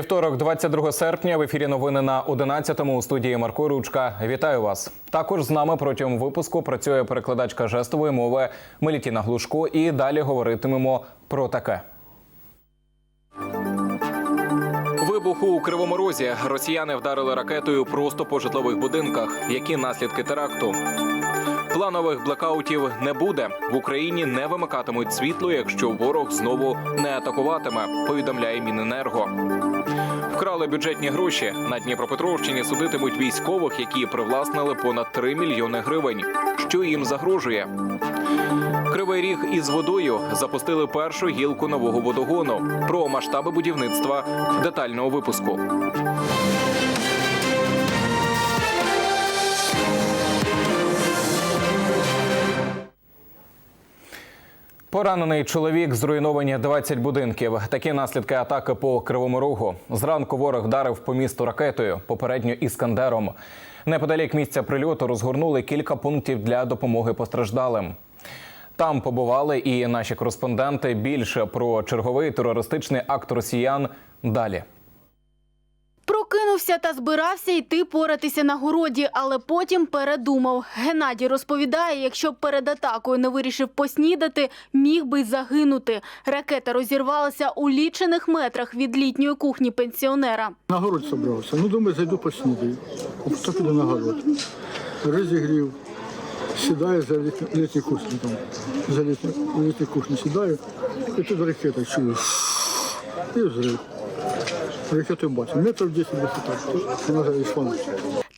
Вівторок, 22 серпня, в ефірі новини на 11-му у студії Марко Ручка. Вітаю вас. Також з нами протягом випуску працює перекладачка жестової мови Мелітіна Глушко. І далі говоритимемо про таке. Вибуху у Кривому Розі росіяни вдарили ракетою просто по житлових будинках. Які наслідки теракту? Планових блекаутів не буде. В Україні не вимикатимуть світло, якщо ворог знову не атакуватиме. Повідомляє Міненерго. Вкрали бюджетні гроші. На Дніпропетровщині судитимуть військових, які привласнили понад 3 мільйони гривень. Що їм загрожує? Кривий ріг із водою запустили першу гілку нового водогону. Про масштаби будівництва детального випуску. Поранений чоловік, зруйновані 20 будинків. Такі наслідки атаки по Кривому Рогу. Зранку ворог вдарив по місту ракетою, попередньо іскандером. Неподалік місця прильоту розгорнули кілька пунктів для допомоги постраждалим. Там побували і наші кореспонденти. Більше про черговий терористичний акт росіян далі. Прокинувся та збирався йти поратися на городі, але потім передумав. Геннадій розповідає, якщо б перед атакою не вирішив поснідати, міг би й загинути. Ракета розірвалася у лічених метрах від літньої кухні пенсіонера. На город собрався. Ну, думаю, зайду поснідаю. Так іду на город. Розігрів. Сідаю за літню кухню там. За літню кухню сідаю. І тут ракета чую. І взрив. Ракету бачу. Метрів 10 висота. Вона вже йшла.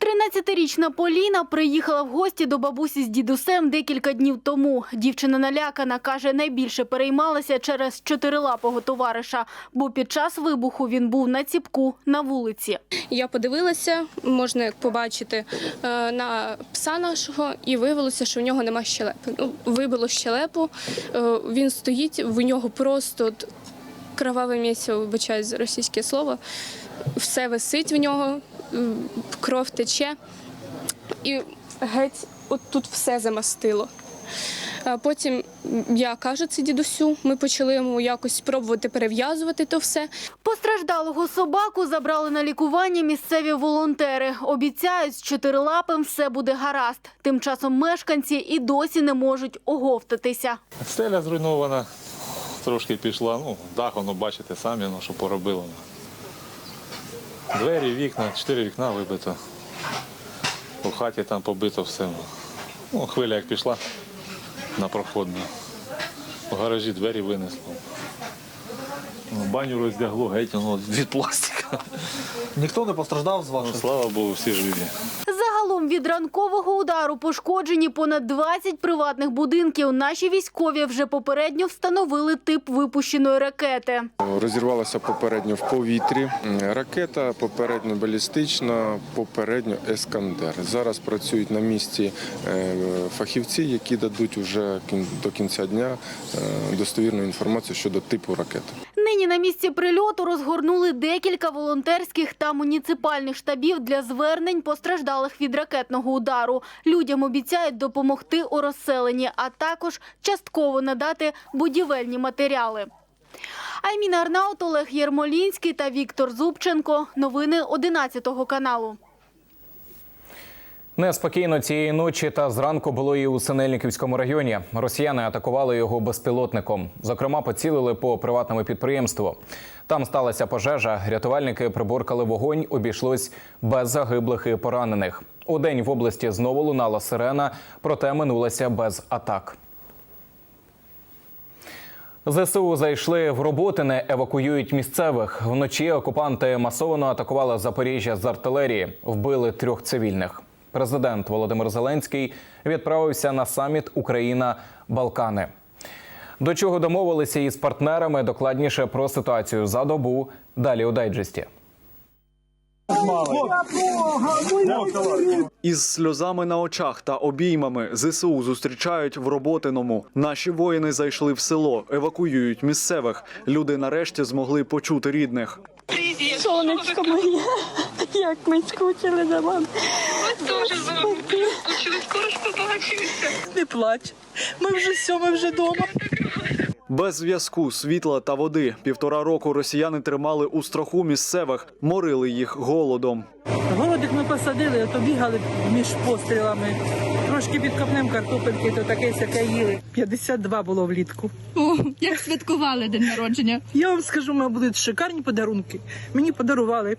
13-річна Поліна приїхала в гості до бабусі з дідусем декілька днів тому. Дівчина налякана, каже, найбільше переймалася через чотирилапого товариша, бо під час вибуху він був на ціпку на вулиці. Я подивилася, можна побачити е, на пса нашого, і виявилося, що в нього нема щелепи. Ну, вибило щелепу, е, він стоїть, в нього просто кроваве місце, вибачаюсь за російське слово. Все висить в нього, кров тече, і геть от тут все замастило. А Потім я кажу це дідусю, ми почали йому якось спробувати перев'язувати то все. Постраждалого собаку забрали на лікування місцеві волонтери. Обіцяють, з чотирилапим все буде гаразд. Тим часом мешканці і досі не можуть оговтатися. Стеля зруйнована, трошки пішла. Ну, дах, воно бачите самі, ну, що поробило. Двері, вікна, чотири вікна вибито. У хаті там побито все. Ну, хвиля як пішла на проходну. У гаражі двері винесло. Ну, Баню роздягло геть воно від пластика. Ніхто не постраждав з Ну, слава Богу, всі живі. Загалом від ранкового удару пошкоджені понад 20 приватних будинків. Наші військові вже попередньо встановили тип випущеної ракети. Розірвалася попередньо в повітрі. Ракета попередньо балістична, попередньо ескандер. Зараз працюють на місці е, фахівці, які дадуть уже до кінця дня е, достовірну інформацію щодо типу ракети. Нині на місці прильоту розгорнули декілька волонтерських та муніципальних штабів для звернень постраждалих від ракетного удару. Людям обіцяють допомогти у розселенні, а також частково надати будівельні матеріали. Айміна Арнаут, Олег Єрмолінський та Віктор Зубченко. Новини 11 каналу. Неспокійно цієї ночі та зранку було і у Синельниківському районі. Росіяни атакували його безпілотником. Зокрема, поцілили по приватному підприємству. Там сталася пожежа. Рятувальники приборкали вогонь. Обійшлось без загиблих і поранених. У день в області знову лунала сирена, проте минулася без атак. ЗСУ зайшли в Роботине, евакуюють місцевих. Вночі окупанти масово атакували Запоріжжя з артилерії, вбили трьох цивільних. Президент Володимир Зеленський відправився на саміт Україна Балкани. До чого домовилися із партнерами? Докладніше про ситуацію за добу. Далі у дайджесті. Із сльозами на очах та обіймами ЗСУ зустрічають в Роботиному. Наші воїни зайшли в село, евакуюють місцевих. Люди нарешті змогли почути рідних. Сонечко моє, як ми скучили за вами. Дуже за вами дуже скучили, скоро ж побачимося. Не плач. Ми вже все, ми вже вдома. Без зв'язку, світла та води півтора року росіяни тримали у страху місцевих, морили їх голодом. Голодик ми посадили, а то бігали між пострілами. Трошки підкопнем картопельки, то таке сяке їли. 52 було влітку. О, як святкували день народження? Я вам скажу, у мене будуть шикарні подарунки. Мені подарували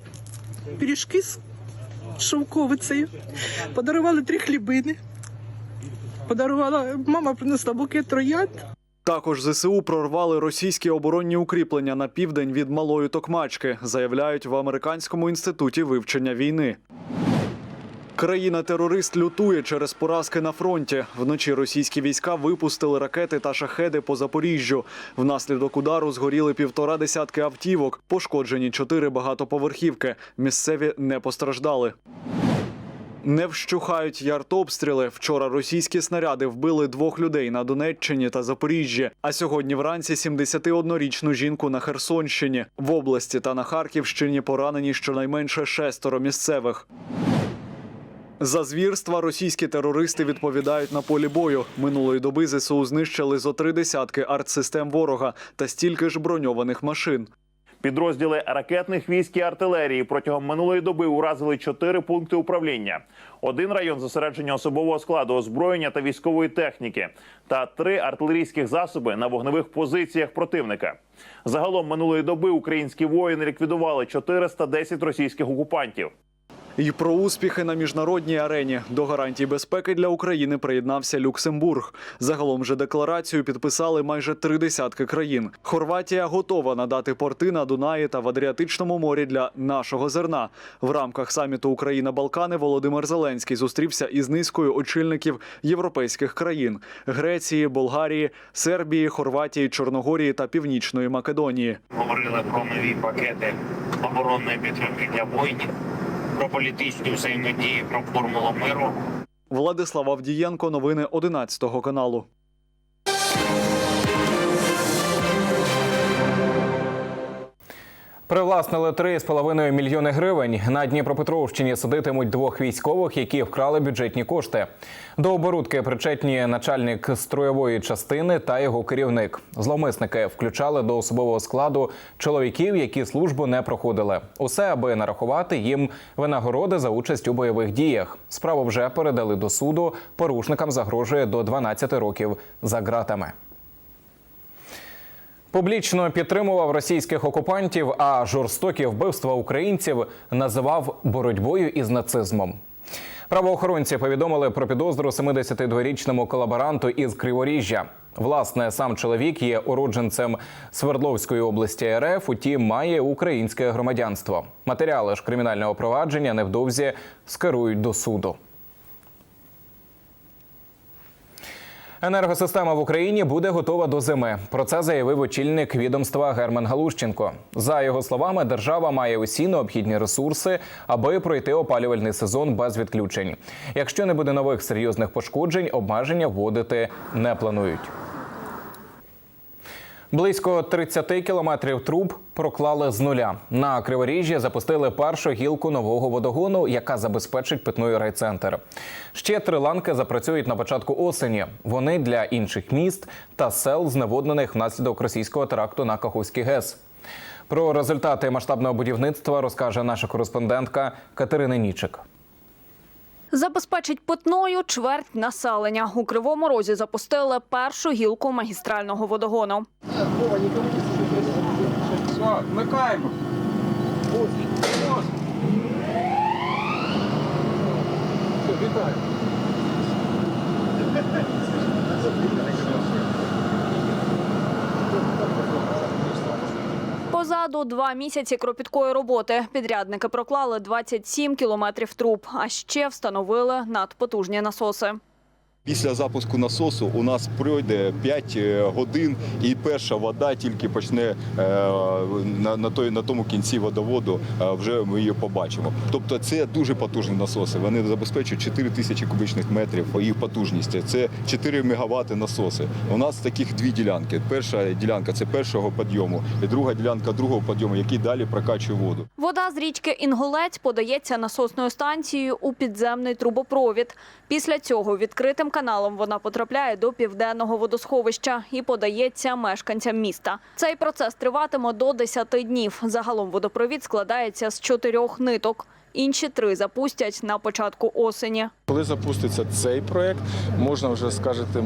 пиріжки з шовковицею, подарували три хлібини. Подарувала, мама принесла букет троянд. Також ЗСУ прорвали російські оборонні укріплення на південь від малої Токмачки, заявляють в американському інституті вивчення війни. Країна-терорист лютує через поразки на фронті. Вночі російські війська випустили ракети та шахеди по Запоріжжю. Внаслідок удару згоріли півтора десятки автівок, пошкоджені чотири багатоповерхівки. Місцеві не постраждали. Не вщухають й артобстріли. Вчора російські снаряди вбили двох людей на Донеччині та Запоріжжі. А сьогодні вранці 71-річну жінку на Херсонщині. В області та на Харківщині поранені щонайменше шестеро місцевих. За звірства російські терористи відповідають на полі бою. Минулої доби ЗСУ знищили зо три десятки артсистем ворога та стільки ж броньованих машин. Підрозділи ракетних військ і артилерії протягом минулої доби уразили чотири пункти управління, один район зосередження особового складу, озброєння та військової техніки, та три артилерійських засоби на вогневих позиціях противника. Загалом минулої доби українські воїни ліквідували 410 російських окупантів. І про успіхи на міжнародній арені до гарантій безпеки для України приєднався Люксембург. Загалом же декларацію підписали майже три десятки країн. Хорватія готова надати порти на Дунаї та в Адріатичному морі для нашого зерна. В рамках саміту Україна Балкани Володимир Зеленський зустрівся із низкою очільників європейських країн Греції, Болгарії, Сербії, Хорватії, Чорногорії та Північної Македонії. Говорили про нові пакети оборонної підтримки для воїнів, про політичні взаємодії, про формулу миру. Владислав Авдієнко, новини 11 каналу. Привласнили 3,5 мільйони гривень. На Дніпропетровщині судитимуть двох військових, які вкрали бюджетні кошти. До оборудки причетні начальник строєвої частини та його керівник. Зловмисники включали до особового складу чоловіків, які службу не проходили. Усе аби нарахувати їм винагороди за участь у бойових діях. Справу вже передали до суду. Порушникам загрожує до 12 років за ґратами. Публічно підтримував російських окупантів, а жорстокі вбивства українців називав боротьбою із нацизмом. Правоохоронці повідомили про підозру 72-річному колаборанту із Криворіжжя. Власне, сам чоловік є уродженцем Свердловської області РФ, утім має українське громадянство. Матеріали ж кримінального провадження невдовзі скерують до суду. Енергосистема в Україні буде готова до зими. Про це заявив очільник відомства Герман Галущенко. За його словами, держава має усі необхідні ресурси, аби пройти опалювальний сезон без відключень. Якщо не буде нових серйозних пошкоджень, обмеження вводити не планують. Близько 30 кілометрів труб проклали з нуля. На Криворіжжі запустили першу гілку нового водогону, яка забезпечить питною райцентр. Ще три ланки запрацюють на початку осені. Вони для інших міст та сел, зневоднених внаслідок російського теракту на Каховський ГЕС. Про результати масштабного будівництва розкаже наша кореспондентка Катерина Нічик. Забезпечить питною чверть населення. У Кривому Розі запустили першу гілку магістрального водогону. Вмикаємо. Вітаю. Позаду два місяці кропіткої роботи. Підрядники проклали 27 кілометрів труб, а ще встановили надпотужні насоси. Після запуску насосу у нас пройде 5 годин, і перша вода тільки почне е, на, той, на тому кінці водоводу. е, Вже ми її побачимо. Тобто, це дуже потужні насоси. Вони забезпечують 4 тисячі кубічних метрів їх потужності. Це 4 мегаватти насоси. У нас таких дві ділянки. Перша ділянка це першого підйому, і друга ділянка другого підйому, який далі прокачує воду. Вода з річки Інгулець подається насосною станцією у підземний трубопровід. Після цього відкритим каналом вона потрапляє до південного водосховища і подається мешканцям міста. Цей процес триватиме до 10 днів. Загалом водопровід складається з чотирьох ниток. Інші три запустять на початку осені. Коли запуститься цей проект, можна вже скажете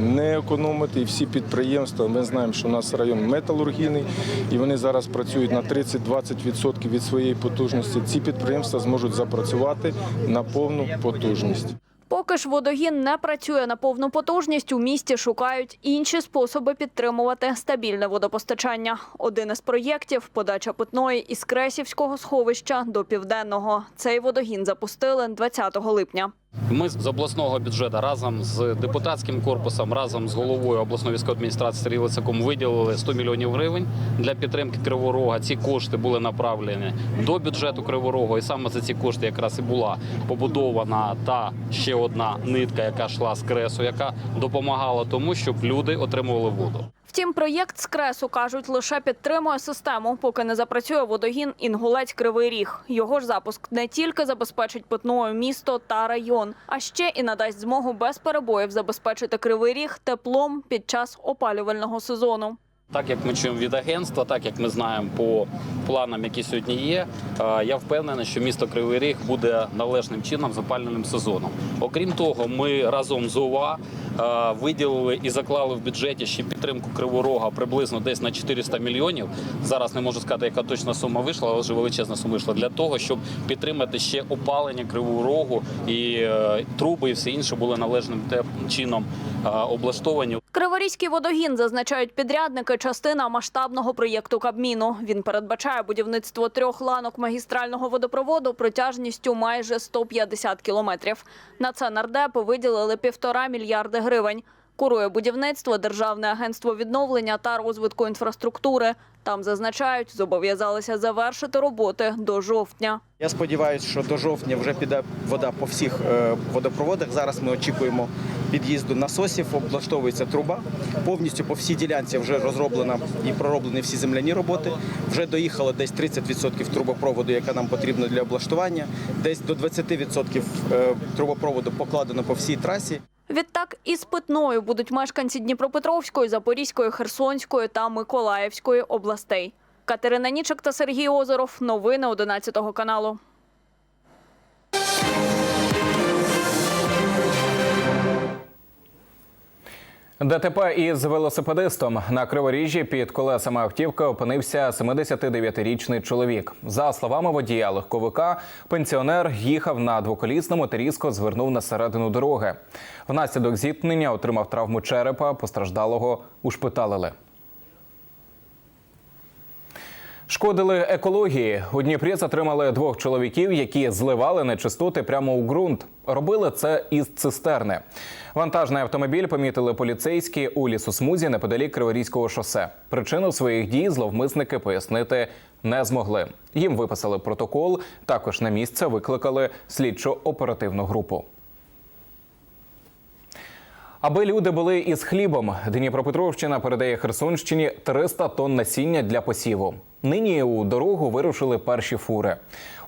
не економити. І всі підприємства. Ми знаємо, що у нас район металургійний, і вони зараз працюють на 30-20% від своєї потужності. Ці підприємства зможуть запрацювати на повну потужність. Поки ж водогін не працює на повну потужність, у місті шукають інші способи підтримувати стабільне водопостачання. Один із проєктів подача питної із Кресівського сховища до південного. Цей водогін запустили 20 липня. Ми з обласного бюджету разом з депутатським корпусом, разом з головою обласної військової адміністрації Сергієм Лисаком виділили 100 мільйонів гривень для підтримки Криворога. Ці кошти були направлені до бюджету Криворога, і саме за ці кошти якраз і була побудована та ще одна нитка, яка йшла з кресу, яка допомагала тому, щоб люди отримували воду. Втім, проєкт з кресу кажуть, лише підтримує систему, поки не запрацює водогін Інгулець Кривий Ріг. Його ж запуск не тільки забезпечить питною місто та район, а ще і надасть змогу без перебоїв забезпечити Кривий Ріг теплом під час опалювального сезону. Так як ми чуємо від агентства, так як ми знаємо по планам, які сьогодні є, е, я впевнений, що місто Кривий Ріг буде належним чином з опалювальним сезоном. Окрім того, ми разом з ОВА е, виділили і заклали в бюджеті ще підтримку Криворога приблизно десь на 400 мільйонів. Зараз не можу сказати, яка точна сума вийшла, але вже величезна сума вийшла для того, щоб підтримати ще опалення Кривого Рогу і е, труби і все інше були належним чином облаштовані. Криворізький водогін зазначають підрядники. Частина масштабного проєкту Кабміну. Він передбачає будівництво трьох ланок магістрального водопроводу протяжністю майже 150 кілометрів. На це нардепи виділили півтора мільярди гривень. Курує будівництво Державне агентство відновлення та розвитку інфраструктури. Там зазначають, зобов'язалися завершити роботи до жовтня. Я сподіваюся, що до жовтня вже піде вода по всіх е, водопроводах. Зараз ми очікуємо під'їзду насосів, облаштовується труба. Повністю по всій ділянці вже розроблена і пророблені всі земляні роботи. Вже доїхало десь 30% трубопроводу, яка нам потрібна для облаштування. Десь до 20% е, трубопроводу покладено по всій трасі. Відтак із питною будуть мешканці Дніпропетровської, Запорізької, Херсонської та Миколаївської областей. Катерина Нічик та Сергій Озеров. Новини 11 каналу. ДТП із велосипедистом на криворіжжі під колесами автівки опинився 79-річний чоловік. За словами водія легковика, пенсіонер їхав на двоколісному та різко звернув на середину дороги. Внаслідок зіткнення отримав травму черепа, постраждалого ушпиталили. Шкодили екології. У Дніпрі затримали двох чоловіків, які зливали нечистоти прямо у ґрунт. Робили це із цистерни. Вантажний автомобіль помітили поліцейські у лісосмузі неподалік Криворізького шосе. Причину своїх дій зловмисники пояснити не змогли. Їм виписали протокол. Також на місце викликали слідчо-оперативну групу. Аби люди були із хлібом, Дніпропетровщина передає Херсонщині 300 тонн насіння для посіву. Нині у дорогу вирушили перші фури.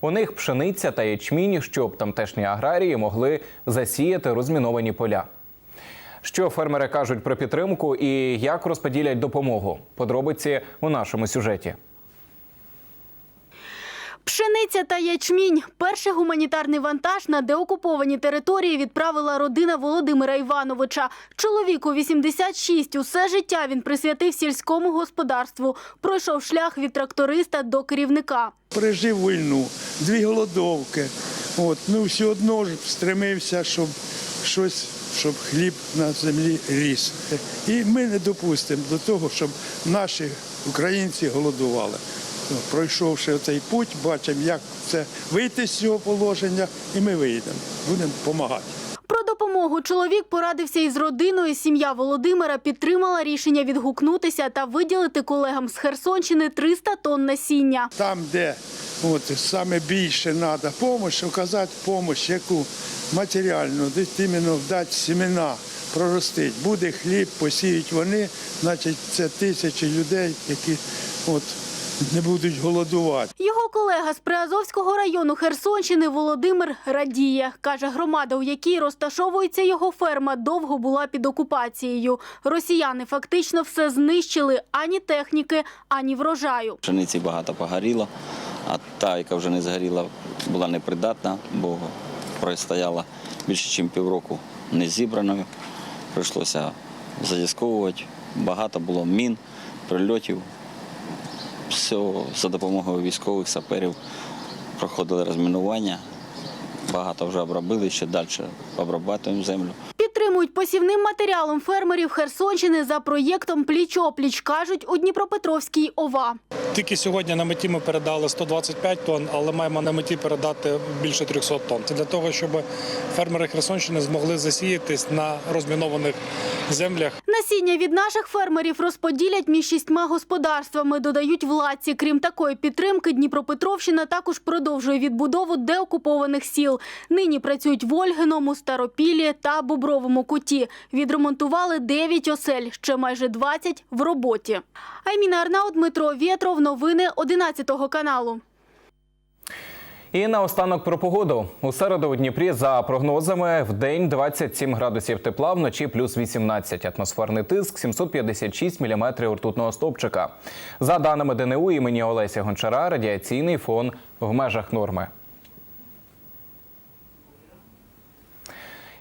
У них пшениця та ячмінь, щоб тамтешні аграрії могли засіяти розміновані поля. Що фермери кажуть про підтримку і як розподілять допомогу? Подробиці у нашому сюжеті. Пшениця та ячмінь. Перший гуманітарний вантаж на деокуповані території відправила родина Володимира Івановича. Чоловіку 86. Усе життя він присвятив сільському господарству. Пройшов шлях від тракториста до керівника. пережив війну, дві голодовки. От, ну все одно ж стремився, щоб щось, щоб хліб на землі ріс. І ми не допустимо до того, щоб наші українці голодували. Пройшовши цей путь, бачимо, як це вийти з цього положення, і ми вийдемо. Будемо допомагати. Про допомогу чоловік порадився із родиною. Сім'я Володимира підтримала рішення відгукнутися та виділити колегам з Херсонщини 300 тонн насіння. Там, де от, саме більше треба допомогу, оказати допомогу, яку матеріальну, десь іменно дати семена, проростить. Буде хліб, посіють вони, значить це тисячі людей, які от, не будуть голодувати. Його колега з Приазовського району Херсонщини Володимир радіє. Каже, громада, у якій розташовується його ферма, довго була під окупацією. Росіяни фактично все знищили ані техніки, ані врожаю. Пшениці багато погоріло, а та, яка вже не згоріла, була непридатна, бо простояла більше, ніж півроку не зібраною. Прийшлося задісковувати. Багато було мін, прильотів. Все за допомогою військових саперів проходили розмінування. Багато вже обробили, ще далі обрабатуємо землю. Підтримують посівним матеріалом фермерів Херсонщини за проєктом Пліч-опліч, кажуть у Дніпропетровській ОВА. Тільки сьогодні на меті ми передали 125 тонн, але маємо на меті передати більше 300 тонн. Це для того, щоб фермери Херсонщини змогли засіятись на розмінованих землях. Насіння від наших фермерів розподілять між шістьма господарствами, додають владці. Крім такої підтримки, Дніпропетровщина також продовжує відбудову деокупованих сіл. Нині працюють в Ольгиному, Старопілі та Бобровому куті. Відремонтували 9 осель, ще майже 20 в роботі. Айміна Арнау, Дмитро Вєтров. Новини 11 каналу. І наостанок про погоду. У середу у Дніпрі за прогнозами в день 27 градусів тепла, вночі плюс 18. Атмосферний тиск 756 міліметрів ртутного стовпчика. За даними ДНУ імені Олеся Гончара, радіаційний фон в межах норми.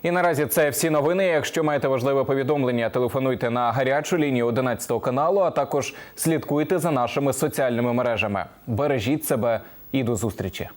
І наразі це всі новини. Якщо маєте важливе повідомлення, телефонуйте на гарячу лінію 11 каналу, а також слідкуйте за нашими соціальними мережами. Бережіть себе і до зустрічі.